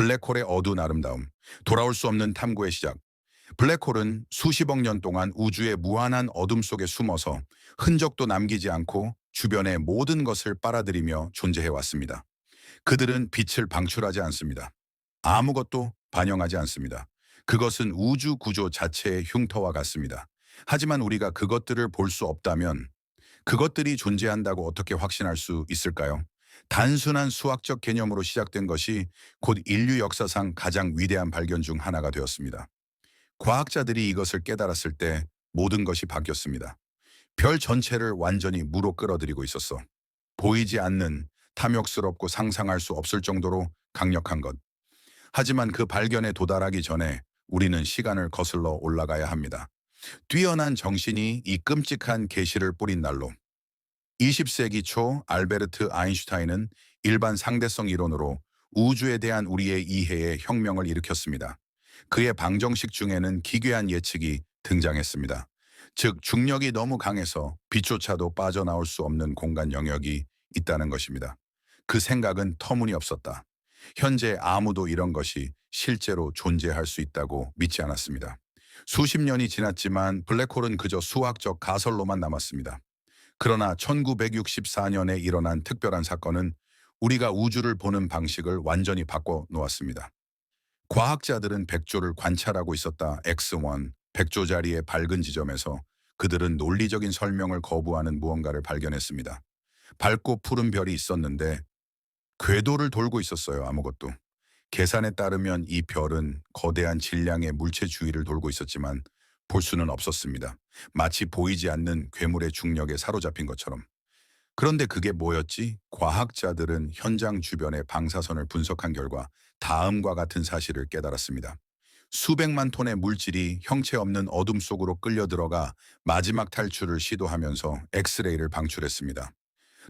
블랙홀의 어두운 아름다움, 돌아올 수 없는 탐구의 시작. 블랙홀은 수십억 년 동안 우주의 무한한 어둠 속에 숨어서 흔적도 남기지 않고 주변의 모든 것을 빨아들이며 존재해 왔습니다. 그들은 빛을 방출하지 않습니다. 아무것도 반영하지 않습니다. 그것은 우주 구조 자체의 흉터와 같습니다. 하지만 우리가 그것들을 볼 수 없다면 그것들이 존재한다고 어떻게 확신할 수 있을까요? 단순한 수학적 개념으로 시작된 것이 곧 인류 역사상 가장 위대한 발견 중 하나가 되었습니다. 과학자들이 이것을 깨달았을 때 모든 것이 바뀌었습니다. 별 전체를 완전히 무로 끌어들이고 있었어. 보이지 않는 탐욕스럽고 상상할 수 없을 정도로 강력한 것. 하지만 그 발견에 도달하기 전에 우리는 시간을 거슬러 올라가야 합니다. 뛰어난 정신이 이 끔찍한 계시를 뿌린 날로 20세기 초 알베르트 아인슈타인은 일반 상대성 이론으로 우주에 대한 우리의 이해에 혁명을 일으켰습니다. 그의 방정식 중에는 기괴한 예측이 등장했습니다. 즉 중력이 너무 강해서 빛조차도 빠져나올 수 없는 공간 영역이 있다는 것입니다. 그 생각은 터무니없었다. 현재 아무도 이런 것이 실제로 존재할 수 있다고 믿지 않았습니다. 수십 년이 지났지만 블랙홀은 그저 수학적 가설로만 남았습니다. 그러나 1964년에 일어난 특별한 사건은 우리가 우주를 보는 방식을 완전히 바꿔 놓았습니다. 과학자들은 백조를 관찰하고 있었다. X1, 백조 자리의 밝은 지점에서 그들은 논리적인 설명을 거부하는 무언가를 발견했습니다. 밝고 푸른 별이 있었는데 궤도를 돌고 있었어요. 아무것도. 계산에 따르면 이 별은 거대한 질량의 물체 주위를 돌고 있었지만 볼 수는 없었습니다. 마치 보이지 않는 괴물의 중력에 사로잡힌 것처럼. 그런데 그게 뭐였지? 과학자들은 현장 주변의 방사선을 분석한 결과 다음과 같은 사실을 깨달았습니다. 수백만 톤의 물질이 형체 없는 어둠 속으로 끌려 들어가 마지막 탈출을 시도하면서 엑스레이를 방출했습니다.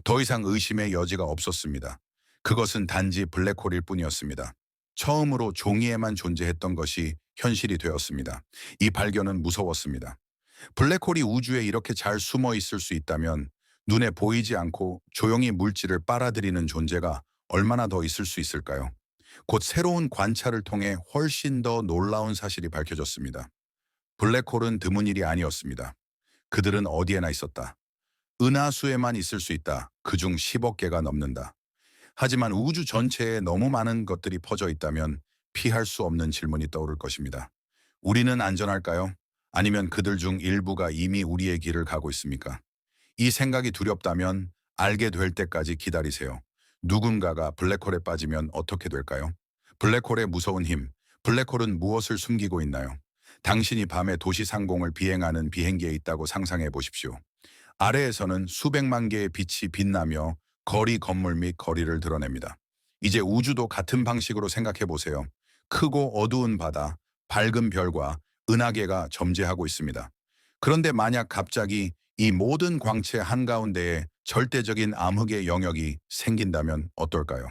더 이상 의심의 여지가 없었습니다. 그것은 단지 블랙홀일 뿐이었습니다. 처음으로 종이에만 존재했던 것이 현실이 되었습니다. 이 발견은 무서웠습니다. 블랙홀이 우주에 이렇게 잘 숨어 있을 수 있다면 눈에 보이지 않고 조용히 물질을 빨아들이는 존재가 얼마나 더 있을 수 있을까요? 곧 새로운 관찰을 통해 훨씬 더 놀라운 사실이 밝혀졌습니다. 블랙홀은 드문 일이 아니었습니다. 그들은 어디에나 있었다. 은하수에만 있을 수 있다. 그중 10억 개가 넘는다. 하지만 우주 전체에 너무 많은 것들이 퍼져 있다면 피할 수 없는 질문이 떠오를 것입니다. 우리는 안전할까요? 아니면 그들 중 일부가 이미 우리의 길을 가고 있습니까? 이 생각이 두렵다면 알게 될 때까지 기다리세요. 누군가가 블랙홀에 빠지면 어떻게 될까요? 블랙홀의 무서운 힘, 블랙홀은 무엇을 숨기고 있나요? 당신이 밤에 도시 상공을 비행하는 비행기에 있다고 상상해 보십시오. 아래에서는 수백만 개의 빛이 빛나며 거리 건물 및 거리를 드러냅니다. 이제 우주도 같은 방식으로 생각해 보세요. 크고 어두운 바다, 밝은 별과 은하계가 점재하고 있습니다. 그런데 만약 갑자기 이 모든 광채 한가운데에 절대적인 암흑의 영역이 생긴다면 어떨까요?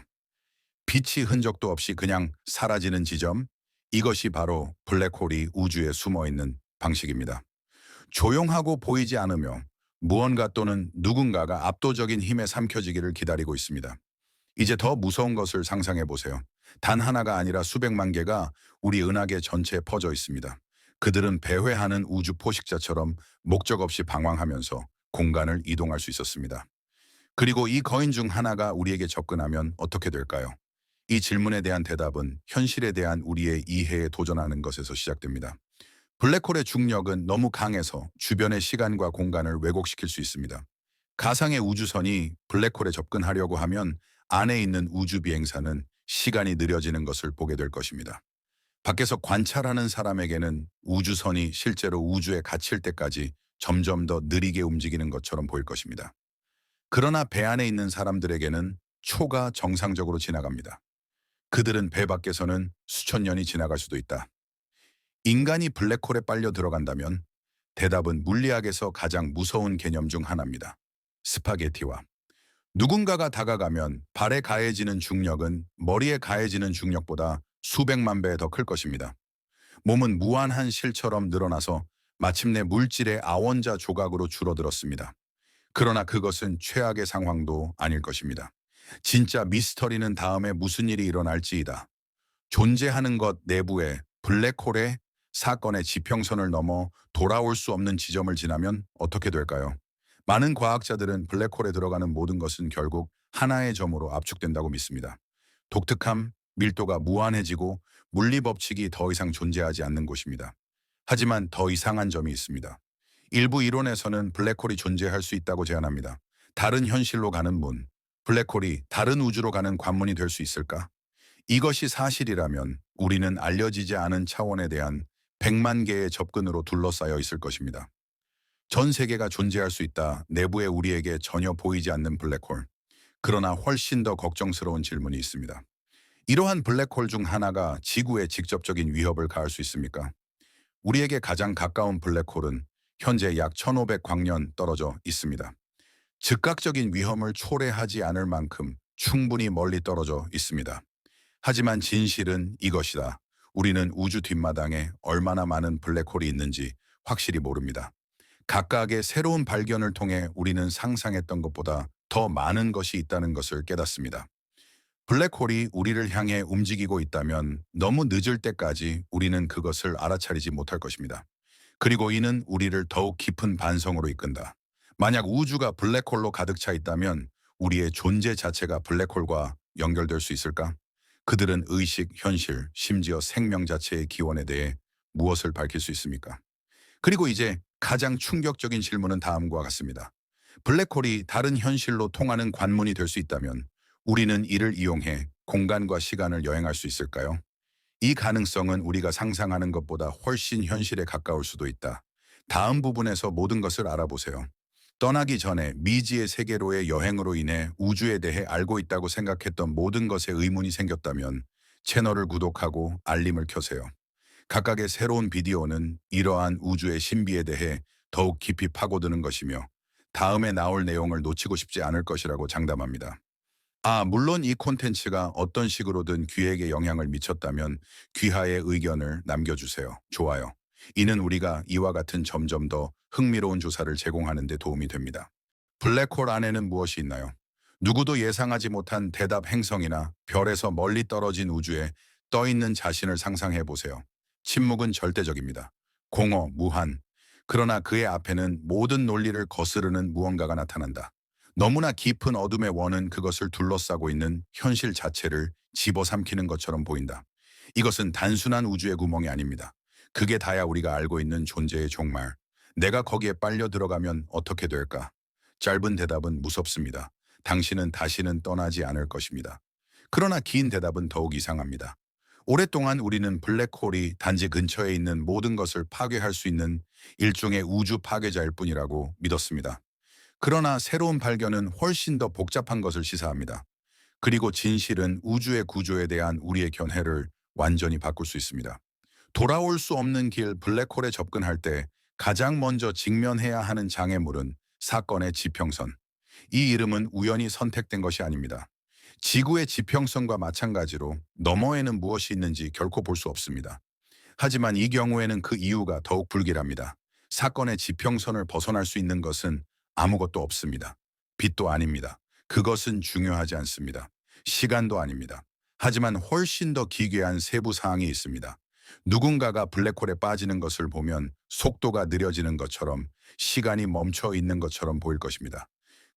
빛이 흔적도 없이 그냥 사라지는 지점, 이것이 바로 블랙홀이 우주에 숨어 있는 방식입니다. 조용하고 보이지 않으며 무언가 또는 누군가가 압도적인 힘에 삼켜지기를 기다리고 있습니다. 이제 더 무서운 것을 상상해 보세요. 단 하나가 아니라 수백만 개가 우리 은하계 전체에 퍼져 있습니다. 그들은 배회하는 우주 포식자처럼 목적 없이 방황하면서 공간을 이동할 수 있었습니다. 그리고 이 거인 중 하나가 우리에게 접근하면 어떻게 될까요? 이 질문에 대한 대답은 현실에 대한 우리의 이해에 도전하는 것에서 시작됩니다. 블랙홀의 중력은 너무 강해서 주변의 시간과 공간을 왜곡시킬 수 있습니다. 가상의 우주선이 블랙홀에 접근하려고 하면 안에 있는 우주 비행사는 시간이 느려지는 것을 보게 될 것입니다. 밖에서 관찰하는 사람에게는 우주선이 실제로 우주에 갇힐 때까지 점점 더 느리게 움직이는 것처럼 보일 것입니다. 그러나 배 안에 있는 사람들에게는 초가 정상적으로 지나갑니다. 그들은 배 밖에서는 수천 년이 지나갈 수도 있다. 인간이 블랙홀에 빨려 들어간다면 대답은 물리학에서 가장 무서운 개념 중 하나입니다. 스파게티와 누군가가 다가가면 발에 가해지는 중력은 머리에 가해지는 중력보다 수백만 배 더 클 것입니다. 몸은 무한한 실처럼 늘어나서 마침내 물질의 아원자 조각으로 줄어들었습니다. 그러나 그것은 최악의 상황도 아닐 것입니다. 진짜 미스터리는 다음에 무슨 일이 일어날지이다. 존재하는 것 내부에 블랙홀의 사건의 지평선을 넘어 돌아올 수 없는 지점을 지나면 어떻게 될까요? 많은 과학자들은 블랙홀에 들어가는 모든 것은 결국 하나의 점으로 압축된다고 믿습니다. 독특함, 밀도가 무한해지고 물리 법칙이 더 이상 존재하지 않는 곳입니다. 하지만 더 이상한 점이 있습니다. 일부 이론에서는 블랙홀이 존재할 수 있다고 제안합니다. 다른 현실로 가는 문, 블랙홀이 다른 우주로 가는 관문이 될 수 있을까? 이것이 사실이라면 우리는 알려지지 않은 차원에 대한 100만 개의 접근으로 둘러싸여 있을 것입니다. 전 세계가 존재할 수 있다. 내부에 우리에게 전혀 보이지 않는 블랙홀. 그러나 훨씬 더 걱정스러운 질문이 있습니다. 이러한 블랙홀 중 하나가 지구에 직접적인 위협을 가할 수 있습니까? 우리에게 가장 가까운 블랙홀은 현재 약 1500광년 떨어져 있습니다. 즉각적인 위험을 초래하지 않을 만큼 충분히 멀리 떨어져 있습니다. 하지만 진실은 이것이다. 우리는 우주 뒷마당에 얼마나 많은 블랙홀이 있는지 확실히 모릅니다. 각각의 새로운 발견을 통해 우리는 상상했던 것보다 더 많은 것이 있다는 것을 깨닫습니다. 블랙홀이 우리를 향해 움직이고 있다면 너무 늦을 때까지 우리는 그것을 알아차리지 못할 것입니다. 그리고 이는 우리를 더욱 깊은 반성으로 이끈다. 만약 우주가 블랙홀로 가득 차 있다면 우리의 존재 자체가 블랙홀과 연결될 수 있을까? 그들은 의식, 현실, 심지어 생명 자체의 기원에 대해 무엇을 밝힐 수 있습니까? 그리고 이제 가장 충격적인 질문은 다음과 같습니다. 블랙홀이 다른 현실로 통하는 관문이 될 수 있다면 우리는 이를 이용해 공간과 시간을 여행할 수 있을까요? 이 가능성은 우리가 상상하는 것보다 훨씬 현실에 가까울 수도 있다. 다음 부분에서 모든 것을 알아보세요. 떠나기 전에 미지의 세계로의 여행으로 인해 우주에 대해 알고 있다고 생각했던 모든 것에 의문이 생겼다면 채널을 구독하고 알림을 켜세요. 각각의 새로운 비디오는 이러한 우주의 신비에 대해 더욱 깊이 파고드는 것이며 다음에 나올 내용을 놓치고 싶지 않을 것이라고 장담합니다. 아, 물론 이 콘텐츠가 어떤 식으로든 귀에게 영향을 미쳤다면 귀하의 의견을 남겨주세요. 좋아요. 이는 우리가 이와 같은 점점 더 흥미로운 조사를 제공하는 데 도움이 됩니다. 블랙홀 안에는 무엇이 있나요? 누구도 예상하지 못한 대답 행성이나 별에서 멀리 떨어진 우주에 떠 있는 자신을 상상해 보세요. 침묵은 절대적입니다. 공허, 무한. 그러나 그의 앞에는 모든 논리를 거스르는 무언가가 나타난다. 너무나 깊은 어둠의 원은 그것을 둘러싸고 있는 현실 자체를 집어삼키는 것처럼 보인다. 이것은 단순한 우주의 구멍이 아닙니다. 그게 다야 우리가 알고 있는 존재의 종말. 내가 거기에 빨려 들어가면 어떻게 될까? 짧은 대답은 무섭습니다. 당신은 다시는 떠나지 않을 것입니다. 그러나 긴 대답은 더욱 이상합니다. 오랫동안 우리는 블랙홀이 단지 근처에 있는 모든 것을 파괴할 수 있는 일종의 우주 파괴자일 뿐이라고 믿었습니다. 그러나 새로운 발견은 훨씬 더 복잡한 것을 시사합니다. 그리고 진실은 우주의 구조에 대한 우리의 견해를 완전히 바꿀 수 있습니다. 돌아올 수 없는 길 블랙홀에 접근할 때 가장 먼저 직면해야 하는 장애물은 사건의 지평선. 이 이름은 우연히 선택된 것이 아닙니다. 지구의 지평선과 마찬가지로 너머에는 무엇이 있는지 결코 볼 수 없습니다. 하지만 이 경우에는 그 이유가 더욱 불길합니다. 사건의 지평선을 벗어날 수 있는 것은 아무것도 없습니다. 빛도 아닙니다. 그것은 중요하지 않습니다. 시간도 아닙니다. 하지만 훨씬 더 기괴한 세부 사항이 있습니다. 누군가가 블랙홀에 빠지는 것을 보면 속도가 느려지는 것처럼 시간이 멈춰 있는 것처럼 보일 것입니다.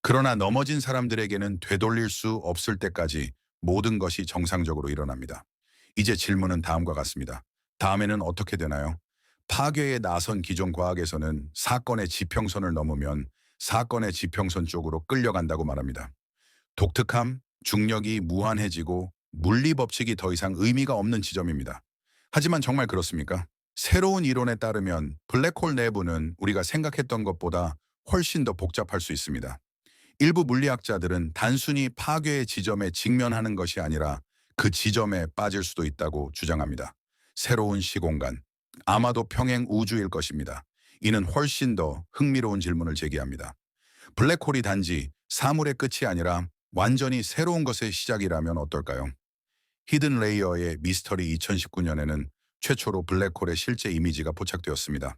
그러나 넘어진 사람들에게는 되돌릴 수 없을 때까지 모든 것이 정상적으로 일어납니다. 이제 질문은 다음과 같습니다. 다음에는 어떻게 되나요? 파괴에 나선 기존 과학에서는 사건의 지평선을 넘으면 사건의 지평선 쪽으로 끌려간다고 말합니다. 독특함, 중력이 무한해지고 물리 법칙이 더 이상 의미가 없는 지점입니다. 하지만 정말 그렇습니까? 새로운 이론에 따르면 블랙홀 내부는 우리가 생각했던 것보다 훨씬 더 복잡할 수 있습니다. 일부 물리학자들은 단순히 파괴의 지점에 직면하는 것이 아니라 그 지점에 빠질 수도 있다고 주장합니다. 새로운 시공간, 아마도 평행 우주일 것입니다. 이는 훨씬 더 흥미로운 질문을 제기합니다. 블랙홀이 단지 사물의 끝이 아니라 완전히 새로운 것의 시작이라면 어떨까요? 히든 레이어의 미스터리 2019년에는 최초로 블랙홀의 실제 이미지가 포착되었습니다.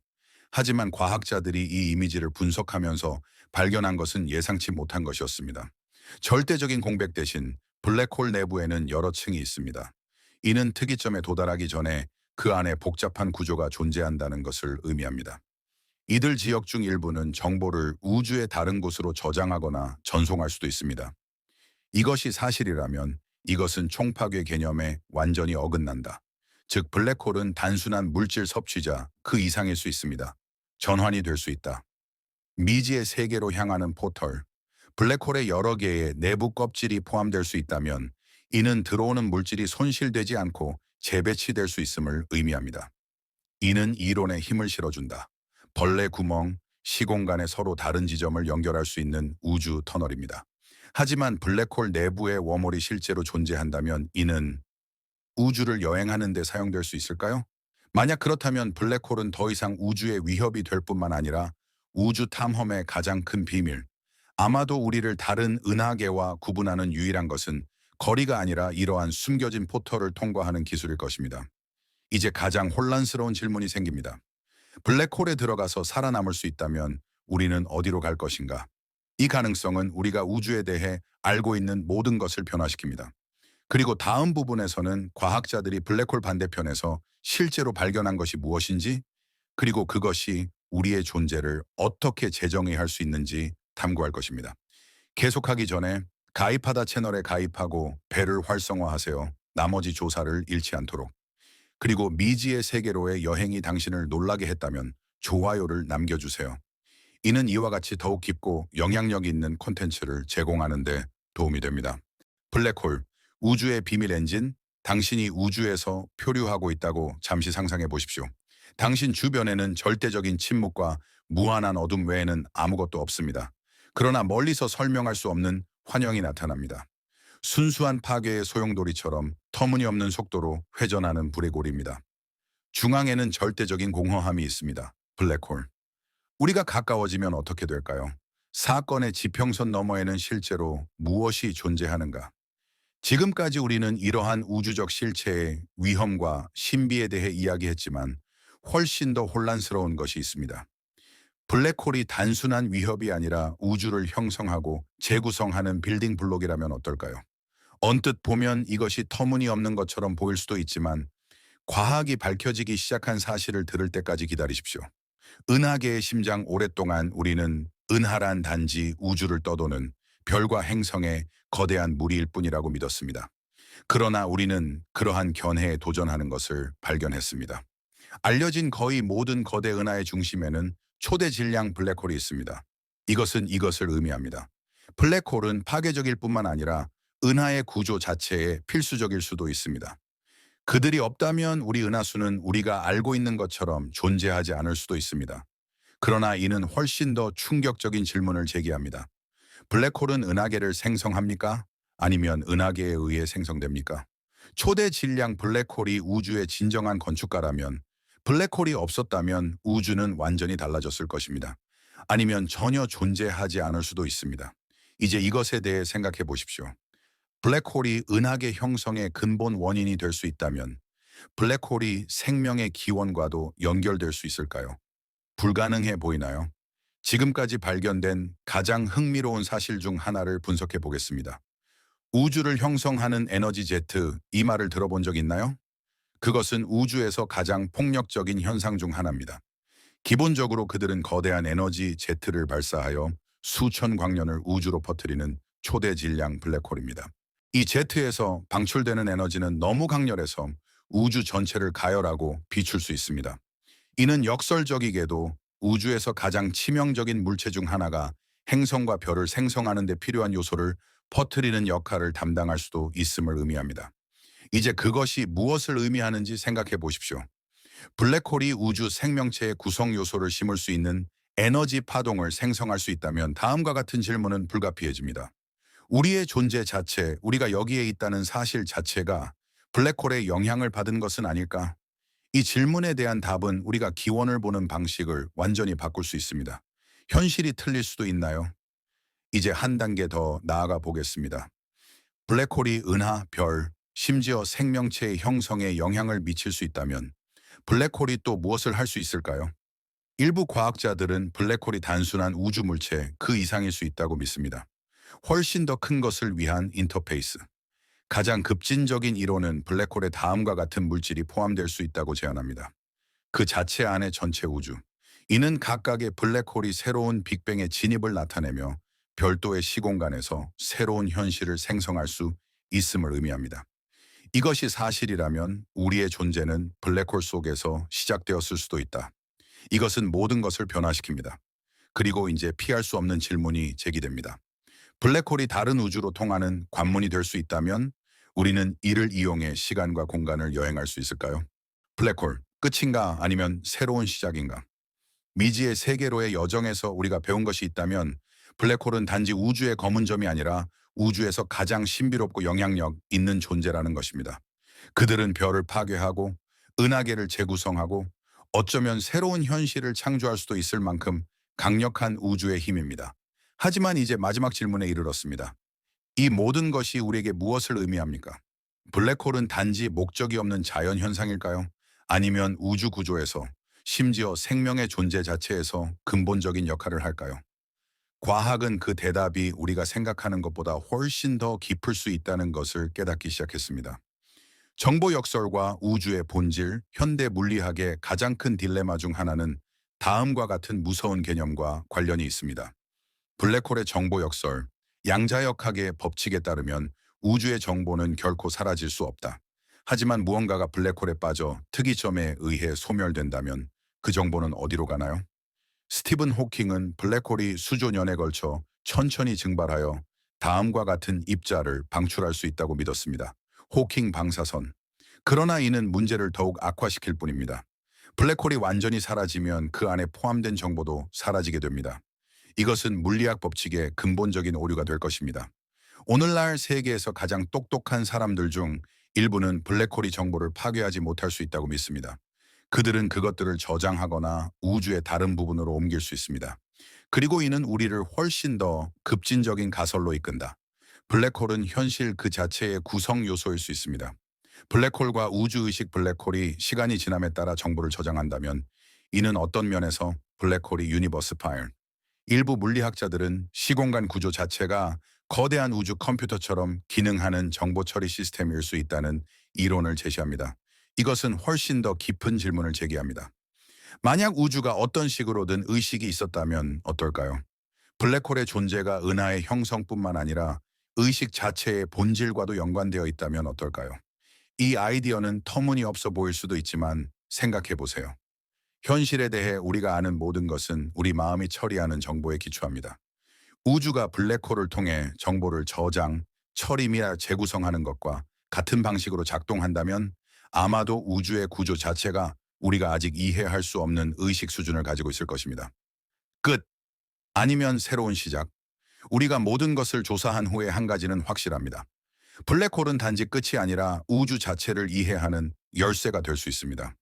하지만 과학자들이 이 이미지를 분석하면서 발견한 것은 예상치 못한 것이었습니다. 절대적인 공백 대신 블랙홀 내부에는 여러 층이 있습니다. 이는 특이점에 도달하기 전에 그 안에 복잡한 구조가 존재한다는 것을 의미합니다. 이들 지역 중 일부는 정보를 우주의 다른 곳으로 저장하거나 전송할 수도 있습니다. 이것이 사실이라면 이것은 총파괴 개념에 완전히 어긋난다. 즉 블랙홀은 단순한 물질 섭취자 그 이상일 수 있습니다. 전환이 될 수 있다. 미지의 세계로 향하는 포털, 블랙홀의 여러 개의 내부 껍질이 포함될 수 있다면 이는 들어오는 물질이 손실되지 않고 재배치될 수 있음을 의미합니다. 이는 이론에 힘을 실어준다. 벌레 구멍, 시공간의 서로 다른 지점을 연결할 수 있는 우주 터널입니다. 하지만 블랙홀 내부의 웜홀이 실제로 존재한다면 이는 우주를 여행하는 데 사용될 수 있을까요? 만약 그렇다면 블랙홀은 더 이상 우주의 위협이 될 뿐만 아니라 우주 탐험의 가장 큰 비밀, 아마도 우리를 다른 은하계와 구분하는 유일한 것은 거리가 아니라 이러한 숨겨진 포털을 통과하는 기술일 것입니다. 이제 가장 혼란스러운 질문이 생깁니다. 블랙홀에 들어가서 살아남을 수 있다면 우리는 어디로 갈 것인가? 이 가능성은 우리가 우주에 대해 알고 있는 모든 것을 변화시킵니다. 그리고 다음 부분에서는 과학자들이 블랙홀 반대편에서 실제로 발견한 것이 무엇인지, 그리고 그것이 우리의 존재를 어떻게 재정의할 수 있는지 탐구할 것입니다. 계속하기 전에 가입하다 채널에 가입하고 배를 활성화하세요. 나머지 조사를 잃지 않도록. 그리고 미지의 세계로의 여행이 당신을 놀라게 했다면 좋아요를 남겨주세요. 이는 이와 같이 더욱 깊고 영향력 있는 콘텐츠를 제공하는 데 도움이 됩니다. 블랙홀, 우주의 비밀 엔진, 당신이 우주에서 표류하고 있다고 잠시 상상해 보십시오. 당신 주변에는 절대적인 침묵과 무한한 어둠 외에는 아무것도 없습니다. 그러나 멀리서 설명할 수 없는 환영이 나타납니다. 순수한 파괴의 소용돌이처럼 터무니없는 속도로 회전하는 불의 고리입니다. 중앙에는 절대적인 공허함이 있습니다. 블랙홀. 우리가 가까워지면 어떻게 될까요? 사건의 지평선 너머에는 실제로 무엇이 존재하는가? 지금까지 우리는 이러한 우주적 실체의 위험과 신비에 대해 이야기했지만 훨씬 더 혼란스러운 것이 있습니다. 블랙홀이 단순한 위협이 아니라 우주를 형성하고 재구성하는 빌딩 블록이라면 어떨까요? 언뜻 보면 이것이 터무니없는 것처럼 보일 수도 있지만 과학이 밝혀지기 시작한 사실을 들을 때까지 기다리십시오. 은하계의 심장 오랫동안 우리는 은하란 단지 우주를 떠도는 별과 행성의 거대한 무리일 뿐이라고 믿었습니다. 그러나 우리는 그러한 견해에 도전하는 것을 발견했습니다. 알려진 거의 모든 거대 은하의 중심에는 초대 질량 블랙홀이 있습니다. 이것은 이것을 의미합니다. 블랙홀은 파괴적일 뿐만 아니라 은하의 구조 자체에 필수적일 수도 있습니다. 그들이 없다면 우리 은하수는 우리가 알고 있는 것처럼 존재하지 않을 수도 있습니다. 그러나 이는 훨씬 더 충격적인 질문을 제기합니다. 블랙홀은 은하계를 생성합니까? 아니면 은하계에 의해 생성됩니까? 초대 질량 블랙홀이 우주의 진정한 건축가라면 블랙홀이 없었다면 우주는 완전히 달라졌을 것입니다. 아니면 전혀 존재하지 않을 수도 있습니다. 이제 이것에 대해 생각해 보십시오. 블랙홀이 은하계 형성의 근본 원인이 될 수 있다면 블랙홀이 생명의 기원과도 연결될 수 있을까요? 불가능해 보이나요? 지금까지 발견된 가장 흥미로운 사실 중 하나를 분석해 보겠습니다. 우주를 형성하는 에너지 제트, 이 말을 들어본 적 있나요? 그것은 우주에서 가장 폭력적인 현상 중 하나입니다. 기본적으로 그들은 거대한 에너지 제트를 발사하여 수천 광년을 우주로 퍼뜨리는 초대 질량 블랙홀입니다. 이 제트에서 방출되는 에너지는 너무 강렬해서 우주 전체를 가열하고 비출 수 있습니다. 이는 역설적이게도 우주에서 가장 치명적인 물체 중 하나가 행성과 별을 생성하는 데 필요한 요소를 퍼뜨리는 역할을 담당할 수도 있음을 의미합니다. 이제 그것이 무엇을 의미하는지 생각해 보십시오. 블랙홀이 우주 생명체의 구성 요소를 심을 수 있는 에너지 파동을 생성할 수 있다면 다음과 같은 질문은 불가피해집니다. 우리의 존재 자체, 우리가 여기에 있다는 사실 자체가 블랙홀의 영향을 받은 것은 아닐까? 이 질문에 대한 답은 우리가 기원을 보는 방식을 완전히 바꿀 수 있습니다. 현실이 틀릴 수도 있나요? 이제 한 단계 더 나아가 보겠습니다. 블랙홀이 은하, 별, 심지어 생명체의 형성에 영향을 미칠 수 있다면 블랙홀이 또 무엇을 할 수 있을까요? 일부 과학자들은 블랙홀이 단순한 우주 물체 그 이상일 수 있다고 믿습니다. 훨씬 더 큰 것을 위한 인터페이스. 가장 급진적인 이론은 블랙홀에 다음과 같은 물질이 포함될 수 있다고 제안합니다. 그 자체 안의 전체 우주. 이는 각각의 블랙홀이 새로운 빅뱅의 진입을 나타내며 별도의 시공간에서 새로운 현실을 생성할 수 있음을 의미합니다. 이것이 사실이라면 우리의 존재는 블랙홀 속에서 시작되었을 수도 있다. 이것은 모든 것을 변화시킵니다. 그리고 이제 피할 수 없는 질문이 제기됩니다. 블랙홀이 다른 우주로 통하는 관문이 될 수 있다면 우리는 이를 이용해 시간과 공간을 여행할 수 있을까요? 블랙홀, 끝인가 아니면 새로운 시작인가? 미지의 세계로의 여정에서 우리가 배운 것이 있다면 블랙홀은 단지 우주의 검은 점이 아니라 우주에서 가장 신비롭고 영향력 있는 존재라는 것입니다. 그들은 별을 파괴하고 은하계를 재구성하고 어쩌면 새로운 현실을 창조할 수도 있을 만큼 강력한 우주의 힘입니다. 하지만 이제 마지막 질문에 이르렀습니다. 이 모든 것이 우리에게 무엇을 의미합니까? 블랙홀은 단지 목적이 없는 자연 현상일까요? 아니면 우주 구조에서 심지어 생명의 존재 자체에서 근본적인 역할을 할까요? 과학은 그 대답이 우리가 생각하는 것보다 훨씬 더 깊을 수 있다는 것을 깨닫기 시작했습니다. 정보 역설과 우주의 본질, 현대 물리학의 가장 큰 딜레마 중 하나는 다음과 같은 무서운 개념과 관련이 있습니다. 블랙홀의 정보 역설, 양자역학의 법칙에 따르면 우주의 정보는 결코 사라질 수 없다. 하지만 무언가가 블랙홀에 빠져 특이점에 의해 소멸된다면 그 정보는 어디로 가나요? 스티븐 호킹은 블랙홀이 수조 년에 걸쳐 천천히 증발하여 다음과 같은 입자를 방출할 수 있다고 믿었습니다. 호킹 방사선. 그러나 이는 문제를 더욱 악화시킬 뿐입니다. 블랙홀이 완전히 사라지면 그 안에 포함된 정보도 사라지게 됩니다. 이것은 물리학 법칙의 근본적인 오류가 될 것입니다. 오늘날 세계에서 가장 똑똑한 사람들 중 일부는 블랙홀이 정보를 파괴하지 못할 수 있다고 믿습니다. 그들은 그것들을 저장하거나 우주의 다른 부분으로 옮길 수 있습니다. 그리고 이는 우리를 훨씬 더 급진적인 가설로 이끈다. 블랙홀은 현실 그 자체의 구성 요소일 수 있습니다. 블랙홀과 우주의식 블랙홀이 시간이 지남에 따라 정보를 저장한다면 이는 어떤 면에서 블랙홀이 유니버스 파일. 일부 물리학자들은 시공간 구조 자체가 거대한 우주 컴퓨터처럼 기능하는 정보 처리 시스템일 수 있다는 이론을 제시합니다. 이것은 훨씬 더 깊은 질문을 제기합니다. 만약 우주가 어떤 식으로든 의식이 있었다면 어떨까요? 블랙홀의 존재가 은하의 형성뿐만 아니라 의식 자체의 본질과도 연관되어 있다면 어떨까요? 이 아이디어는 터무니없어 보일 수도 있지만 생각해 보세요. 현실에 대해 우리가 아는 모든 것은 우리 마음이 처리하는 정보에 기초합니다. 우주가 블랙홀을 통해 정보를 저장, 처리 및 재구성하는 것과 같은 방식으로 작동한다면 아마도 우주의 구조 자체가 우리가 아직 이해할 수 없는 의식 수준을 가지고 있을 것입니다. 끝. 아니면 새로운 시작. 우리가 모든 것을 조사한 후에 한 가지는 확실합니다. 블랙홀은 단지 끝이 아니라 우주 자체를 이해하는 열쇠가 될 수 있습니다.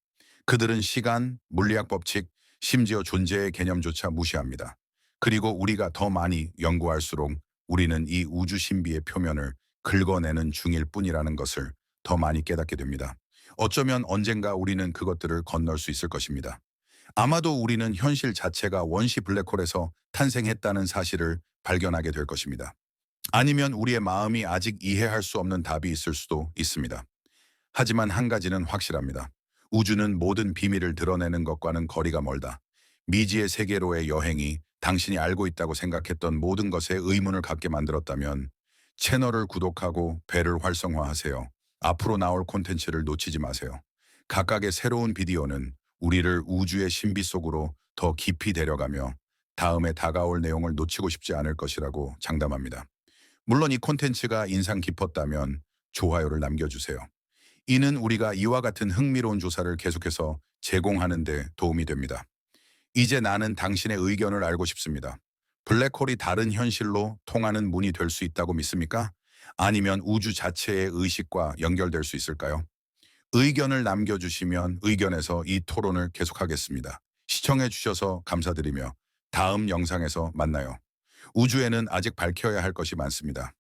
그들은 시간, 물리학 법칙, 심지어 존재의 개념조차 무시합니다. 그리고 우리가 더 많이 연구할수록 우리는 이 우주 신비의 표면을 긁어내는 중일 뿐이라는 것을 더 많이 깨닫게 됩니다. 어쩌면 언젠가 우리는 그것들을 건널 수 있을 것입니다. 아마도 우리는 현실 자체가 원시 블랙홀에서 탄생했다는 사실을 발견하게 될 것입니다. 아니면 우리의 마음이 아직 이해할 수 없는 답이 있을 수도 있습니다. 하지만 한 가지는 확실합니다. 우주는 모든 비밀을 드러내는 것과는 거리가 멀다. 미지의 세계로의 여행이 당신이 알고 있다고 생각했던 모든 것에 의문을 갖게 만들었다면 채널을 구독하고 배를 활성화하세요. 앞으로 나올 콘텐츠를 놓치지 마세요. 각각의 새로운 비디오는 우리를 우주의 신비 속으로 더 깊이 데려가며 다음에 다가올 내용을 놓치고 싶지 않을 것이라고 장담합니다. 물론 이 콘텐츠가 인상 깊었다면 좋아요를 남겨주세요. 이는 우리가 이와 같은 흥미로운 조사를 계속해서 제공하는 데 도움이 됩니다. 이제 나는 당신의 의견을 알고 싶습니다. 블랙홀이 다른 현실로 통하는 문이 될 수 있다고 믿습니까? 아니면 우주 자체의 의식과 연결될 수 있을까요? 의견을 남겨주시면 의견에서 이 토론을 계속하겠습니다. 시청해 주셔서 감사드리며 다음 영상에서 만나요. 우주에는 아직 밝혀야 할 것이 많습니다.